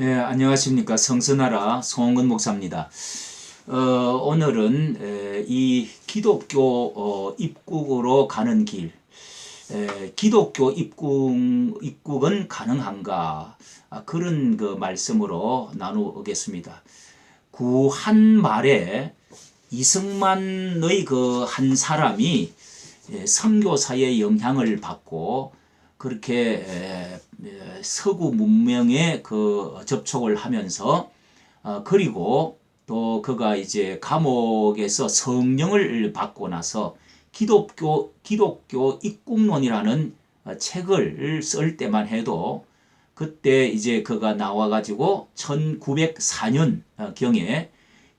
예, 안녕하십니까. 성선하라 송은 목사입니다. 어, 오늘은 에, 이 기독교 어, 입국으로 가는 길, 에, 기독교 입국, 입국은 가능한가? 아, 그런 그 말씀으로 나누겠습니다. 구한 말에 이승만의 그 한 사람이 예, 선교사의 영향을 받고 그렇게 서구 문명에 그 접촉을 하면서 어, 그리고 또 그가 이제 감옥에서 성령을 받고 나서 기독교 기독교 입국론이라는 어, 책을 쓸 때만 해도 그때 이제 그가 나와 가지고 1904년 경에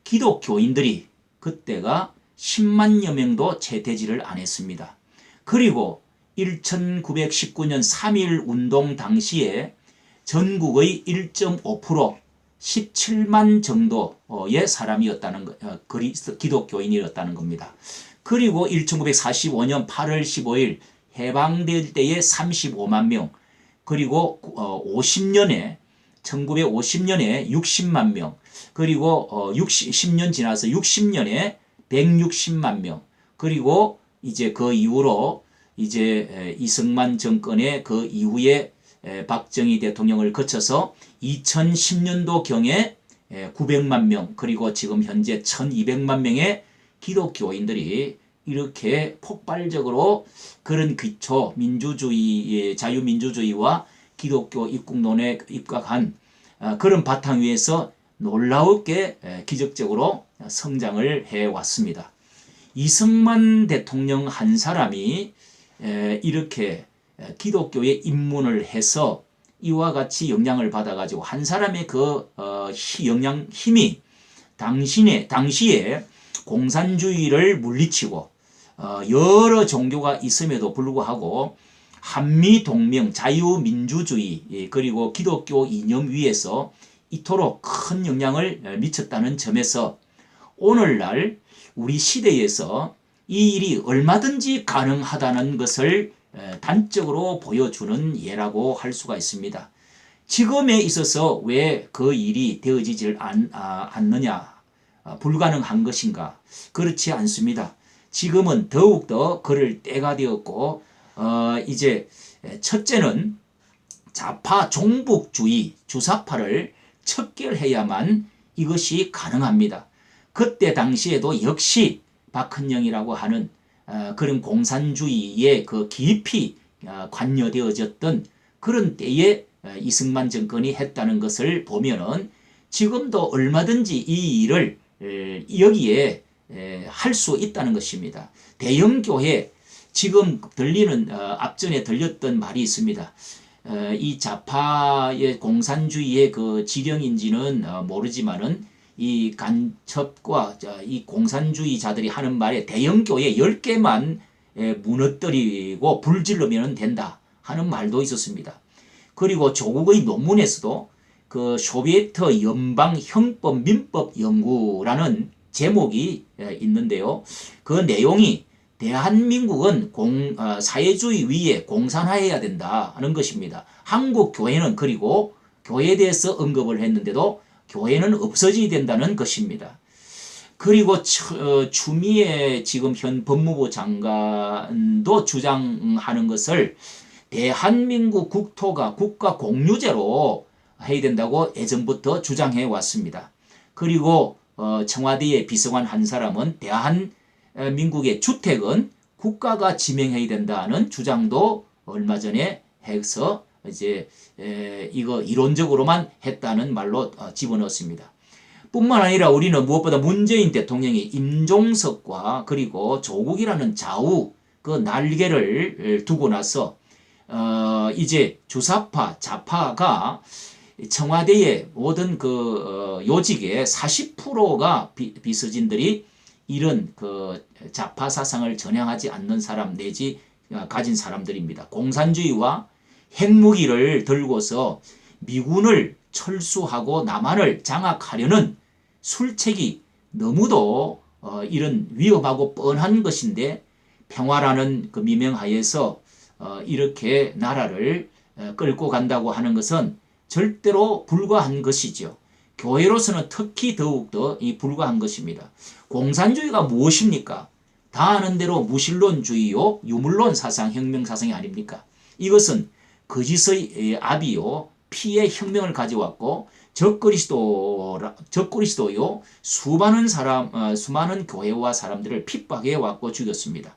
기독교인들이 그때가 10만여 명도 채 되지를 않았습니다. 그리고 1919년 3.1 운동 당시에 전국의 1.5% 17만 정도의 사람이었다는 거, 어, 그리스 기독교인이었다는 겁니다. 그리고 1945년 8월 15일 해방될 때에 35만 명, 그리고 50년에 1950년에 60만 명, 그리고 60, 10년 지나서 60년에 160만 명, 그리고 이제 그 이후로 이제 이승만 정권의 그 이후에 박정희 대통령을 거쳐서 2010년도 경에 900만 명 그리고 지금 현재 1200만 명의 기독교인들이 이렇게 폭발적으로 그런 기초 민주주의 자유민주주의와 기독교 입국론에 입각한 어, 그런 바탕 위에서 놀라웠게 기적적으로 성장을 해 왔습니다. 이승만 대통령 한 사람이 이렇게 기독교에 입문을 해서 이와 같이 영향을 받아가지고 한 사람의 그 어, 영향 힘이 당신의 당시에 공산주의를 물리치고 어, 여러 종교가 있음에도 불구하고 한미 동맹 자유민주주의 예, 그리고 기독교 이념 위에서 이토록 큰 영향을 미쳤다는 점에서 오늘날 우리 시대에서 이 일이 얼마든지 가능하다는 것을 단적으로 보여주는 예라고 할 수가 있습니다. 지금에 있어서 왜 그 일이 되어지질 않, 아, 않느냐, 아, 불가능한 것인가? 그렇지 않습니다. 지금은 더욱더 그럴 때가 되었고, 어, 이제 첫째는 좌파 종북주의, 주사파를 척결해야만 이것이 가능합니다. 그때 당시에도 역시 박헌영이라고 하는 어, 그런 공산주의에 그 깊이 어, 관여되어졌던 그런 때에 어, 이승만 정권이 했다는 것을 보면은 지금도 얼마든지 이 일을 여기에 할 수 있다는 것입니다. 대형 교회 지금 들리는 앞전에 들렸던 말이 있습니다. 이 좌파의 공산주의의 그 지령인지는 모르지만은 이 간첩과 이 공산주의자들이 하는 말에 대형 교회 10개만 무너뜨리고 불질르면 된다 하는 말도 있었습니다. 그리고 조국의 논문에서도 그 소비에트 연방 형법 민법 연구라는 제목이 있는데요. 그 내용이 대한민국은 공, 어, 사회주의 위에 공산화해야 된다 하는 것입니다. 한국 교회는 그리고 교회에 대해서 언급을 했는데도 교회는 없어져야 된다는 것입니다. 그리고 어, 추미애 지금 현 법무부 장관도 주장하는 것을 대한민국 국토가 국가 공유제로 해야 된다고 예전부터 주장해 왔습니다. 그리고 어, 청와대의 비서관 한 사람은 대한민국의 주택은 국가가 지명해야 된다는 주장도 얼마 전에 해서 이제 에, 이거 이론적으로만 했다는 말로 어, 집어넣습니다. 뿐만 아니라 우리는 무엇보다 문재인 대통령이 임종석과 그리고 조국이라는 좌우 그 날개를 두고 나서 어 이제 주사파 좌파가 청와대의 모든 그 어, 요직의 40%가 비, 비서진들이 이런 그 좌파 사상을 전향하지 않는 사람 내지 어, 가진 사람들입니다. 공산주의와 핵무기를 들고서 미군을 철수하고 남한을 장악하려는 술책이 너무도 어, 이런 위험하고 뻔한 것인데 평화라는 그 미명하에서 어, 이렇게 나라를 어, 끌고 간다고 하는 것은 절대로 불과한 것이죠. 교회로서는 특히 더욱더 이 불과한 것입니다. 공산주의가 무엇입니까? 다 아는 대로 무신론주의요, 유물론 사상, 혁명 사상이 아닙니까? 이것은 거짓의 압이요, 피의 혁명을 가져왔고 적그리스도 적그리스도요 수많은 사람 어, 수많은 교회와 사람들을 핍박해 왔고 죽였습니다.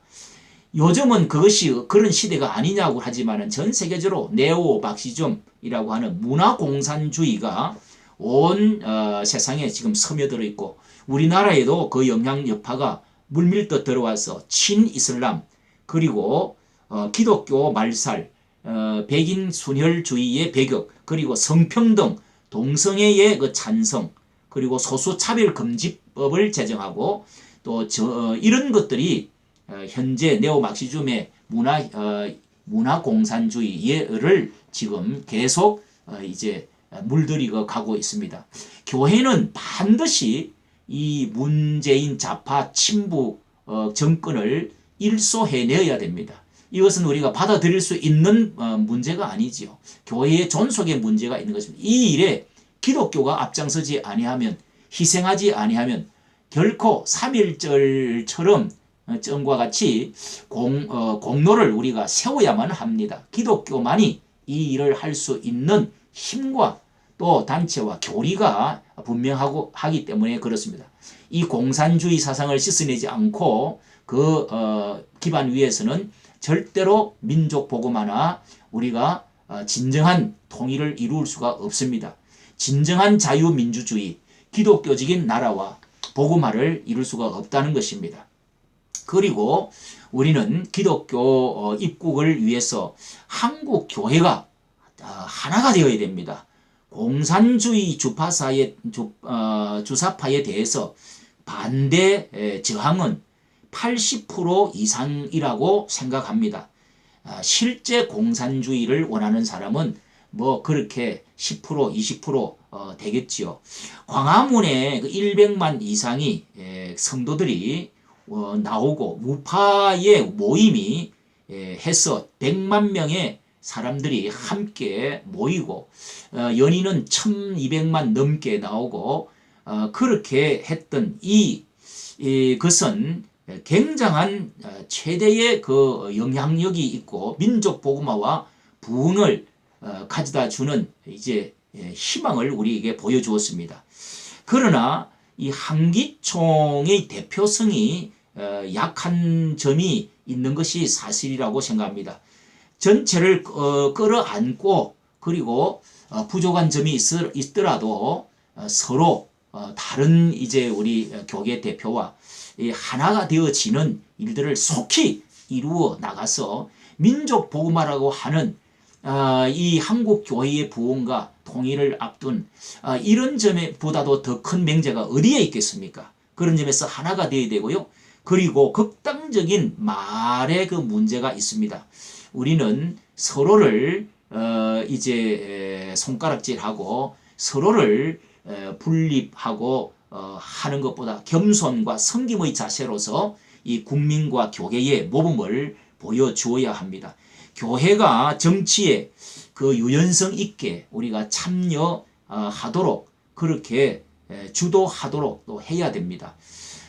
요즘은 그것이 그런 시대가 아니냐고 하지만은 전 세계적으로 네오 박시즘이라고 하는 문화 공산주의가 온 어, 세상에 지금 스며들어 있고 우리나라에도 그 영향 여파가 물밀듯 들어와서 친이슬람 그리고 어, 기독교 말살 어, 백인 순혈주의의 배격 그리고 성평등 동성애의 그 찬성 그리고 소수 차별 금지법을 제정하고 또 저, 어, 이런 것들이 어, 현재 네오막시즘의 문화 어, 문화 공산주의를 지금 계속 어, 이제 물들이고 가고 있습니다. 교회는 반드시 이 문재인 좌파 친부 어, 정권을 일소해내야 됩니다. 이것은 우리가 받아들일 수 있는 어, 문제가 아니지요. 교회의 존속의 문제가 있는 것입니다. 이 일에 기독교가 앞장서지 아니하면 희생하지 아니하면 결코 삼일절처럼 어, 점과 같이 공, 어, 공로를 우리가 세워야만 합니다. 기독교만이 이 일을 할 수 있는 힘과 또 단체와 교리가 분명하고 하기 때문에 그렇습니다. 이 공산주의 사상을 씻어내지 않고 그 어, 기반 위에서는 절대로 민족 보고마나 우리가 어, 진정한 통일을 이룰 수가 없습니다. 진정한 자유민주주의, 기독교적인 나라와 복음화를 이룰 수가 없다는 것입니다. 그리고 우리는 기독교 어, 입국을 위해서 한국 교회가 어, 하나가 되어야 됩니다. 공산주의 주파사의 주, 어, 주사파에 대해서 반대 에, 저항은 80% 이상이라고 생각합니다. 아, 실제 공산주의를 원하는 사람은 뭐 그렇게 10% 20% 어, 되겠지요. 광화문에 그 100만 이상이 에, 성도들이 어, 나오고 무파의 모임이 에, 해서 100만 명의 사람들이 함께 모이고 어, 연인은 1200만 넘게 나오고 어, 그렇게 했던 이, 이 것은 굉장한 어, 최대의 그 영향력이 있고 민족 복음화와 부흥을 어, 가져다 주는 이제 예, 희망을 우리에게 보여주었습니다. 그러나 이 한기총의 대표성이 어, 약한 점이 있는 것이 사실이라고 생각합니다. 전체를 끌어안고 그리고 부족한 점이 있더라도 서로 다른 이제 우리 교계 대표와 하나가 되어지는 일들을 속히 이루어 나가서 민족 복음화라고 하는 아, 이 한국 교회의 부흥과 통일을 앞둔 아, 이런 점에 보다도 더큰 명제가 어디에 있겠습니까? 그런 점에서 하나가 되어야 되고요. 그리고 극단적인 말의 그 문제가 있습니다. 우리는 서로를 어, 이제 손가락질하고 서로를 분립하고 어, 하는 것보다 겸손과 성김의 자세로서 이 국민과 교계의 모범을 보여주어야 합니다. 교회가 정치에 그 유연성 있게 우리가 참여하도록 그렇게 주도하도록 또 해야 됩니다.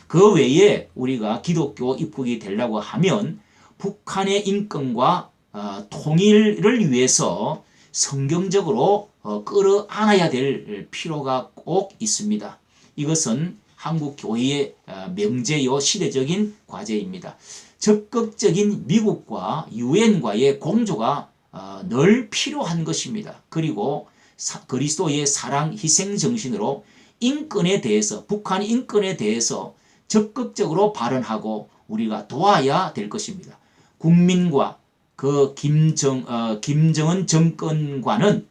그 외에 우리가 기독교 입국이 되려고 하면 북한의 인권과 어, 통일을 위해서 성경적으로 어, 끌어안아야 될 필요가 꼭 있습니다. 이것은 한국 교회의 어, 명제요 시대적인 과제입니다. 적극적인 미국과 유엔과의 공조가 어, 늘 필요한 것입니다. 그리고 그리스도의 사랑 희생 정신으로 인권에 대해서 북한 인권에 대해서 적극적으로 발언하고 우리가 도와야 될 것입니다. 국민과 그 김정 어, 김정은 정권과는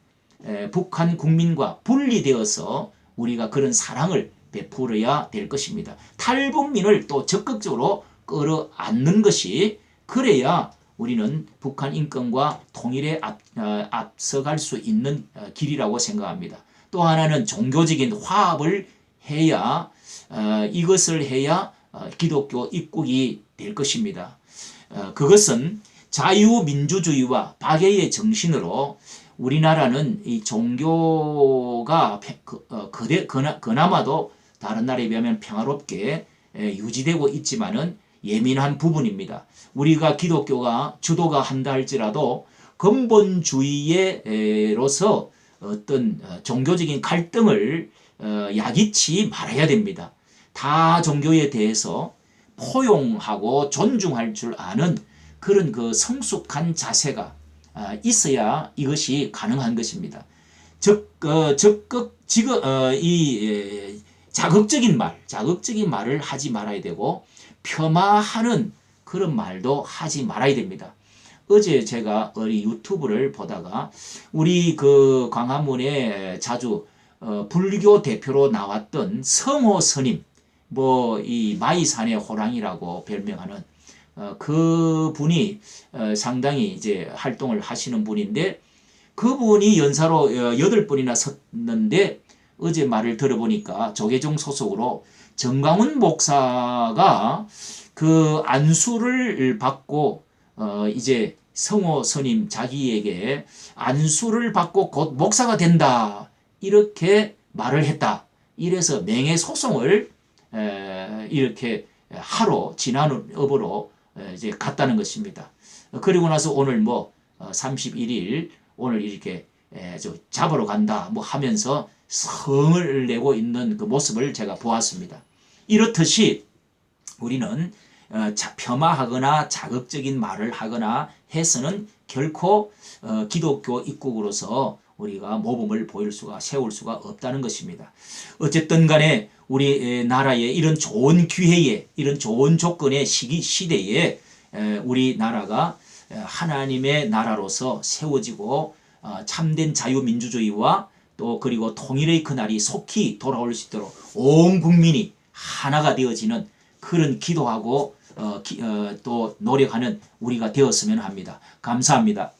에, 북한 국민과 분리되어서 우리가 그런 사랑을 베풀어야 될 것입니다. 탈북민을 또 적극적으로 끌어안는 것이 그래야 우리는 북한 인권과 통일에 앞, 어, 앞서갈 수 있는 어, 길이라고 생각합니다. 또 하나는 종교적인 화합을 해야 어, 이것을 해야 어, 기독교 입국이 될 것입니다. 어, 그것은 자유민주주의와 박애의 정신으로 우리나라는 이 종교가 페- 그, 어, 그나마도 다른 나라에 비하면 평화롭게 에, 유지되고 있지만은 예민한 부분입니다. 우리가 기독교가 주도가 한다 할지라도 근본주의로서 어떤 어, 종교적인 갈등을 어, 야기치 말아야 됩니다. 다 종교에 대해서 포용하고 존중할 줄 아는 그런 그 성숙한 자세가 아, 있어야 이것이 가능한 것입니다. 적, 어, 적극, 지금, 어, 이, 에, 자극적인 말, 자극적인 말을 하지 말아야 되고, 폄하하는 그런 말도 하지 말아야 됩니다. 어제 제가 우리 유튜브를 보다가, 우리 그 광화문에 자주, 어, 불교 대표로 나왔던 성호 스님, 뭐, 이 마이산의 호랑이라고 별명하는, 어, 그 분이 어, 상당히 이제 활동을 하시는 분인데 그분이 연사로 어, 여덟 번이나 섰는데 어제 말을 들어보니까 조계종 소속으로 정광훈 목사가 그 안수를 받고 어 이제 성호 스님 자기에게 안수를 받고 곧 목사가 된다 이렇게 말을 했다. 이래서 명예 소송을 에, 이렇게 하러 지난 업으로 에, 이제 갔다는 것입니다. 어, 그리고 나서 오늘 뭐 31일 오늘 이렇게 에, 저 잡으러 간다 뭐 하면서 성을 내고 있는 그 모습을 제가 보았습니다. 이렇듯이 우리는 어, 자, 폄하하거나 자극적인 말을 하거나 해서는 결코 어, 기독교 입국으로서 우리가 모범을 보일 수가 세울 수가 없다는 것입니다. 어쨌든 간에 우리 에, 나라의 이런 좋은 기회에 이런 좋은 조건의 시기 시대에 에, 우리 나라가 에, 하나님의 나라로서 세워지고 어, 참된 자유민주주의와 또 그리고 통일의 그날이 속히 돌아올 수 있도록 온 국민이 하나가 되어지는 그런 기도하고 어, 기- 어, 또 노력하는 우리가 되었으면 합니다. 감사합니다.